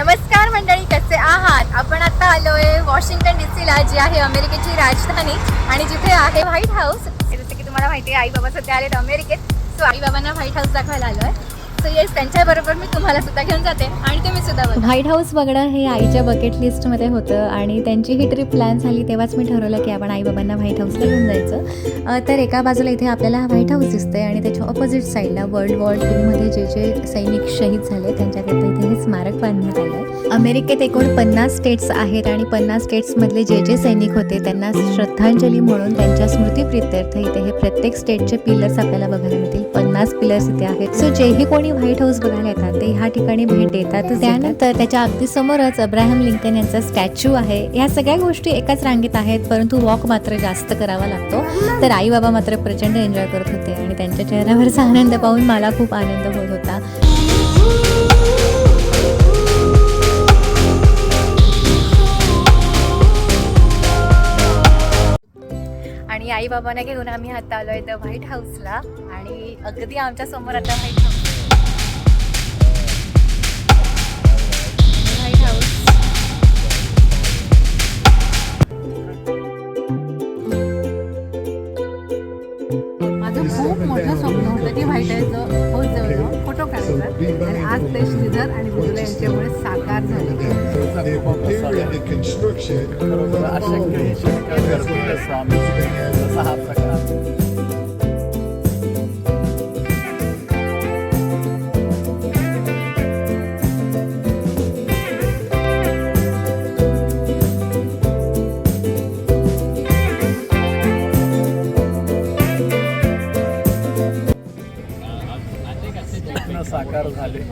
नमस्कार मंडळी कसे आहात? आपण आता आलोय वॉशिंग्टन डीसीला जी आहे अमेरिकेची राजधानी आणि जिथे आहे व्हाईट हाऊस. जसं की तुम्हाला माहिती आहे आई बाबा सध्या आलेत अमेरिकेत. सो आई बाबांना व्हाईट हाऊस दाखवायला आलोय. येस त्यांच्याबरोबर मी तुम्हाला सुद्धा घेऊन जाते आणि तुम्ही सुद्धा बघा. व्हाईट हाऊस बघणं हे आईच्या बकेट लिस्टमध्ये होतं आणि त्यांची ही ट्रिप प्लॅन झाली तेव्हाच मी ठरवलं की आपण आई बाबांना व्हाईट हाऊसला घेऊन जायचं. तर एका बाजूला इथे आपल्याला व्हाईट हाऊस दिसतंय आणि त्याच्या ऑपोजिट साईडला वर्ल्ड वॉर टूमध्ये जे जे सैनिक शहीद झाले त्यांच्याकरता इथे हे स्मारक बांधण्यात आलं आहे अमेरिकेत एकूण पन्नास स्टेट्स आहेत आणि पन्नास स्टेट्समधले जे जे सैनिक होते त्यांना श्रद्धांजली म्हणून त्यांच्या स्मृतीप्रित्यर्थ इथे हे प्रत्येक स्टेटचे पिलर्स आपल्याला बघायला मिळतील. पन्नास पिलर्स इथे आहेत. सो जेही कोणी व्हाईट हाऊस बघायला येतात. ते ह्या ठिकाणी भेट देतात. त्यानंतर त्याच्या अगदी समोरच अब्राहम लिंकन यांचा स्टॅच्यू आहे. ह्या सगळ्या गोष्टी एकाच रांगेत आहेत परंतु वॉक मात्र जास्त करावा लागतो. तर आई बाबा मात्र प्रचंड एन्जॉय करत होते आणि त्यांच्या चेहऱ्यावरचा आनंद पाहून मला खूप आनंद होत होता. आणि आई बाबांना घेऊन आम्ही आता आलोय द व्हाईट हाऊसला आणि अगदी आमच्यासमोर आता व्हाईट हाऊस खूप मोठं स्वप्न होतं. की व्हाईट हाऊसचं हाऊस जवळ फोटो काढायचा. आणि आज ते श्रीधर आणि बुजुला यांच्यामुळे साकार झाले. अशक्य sacar, dale.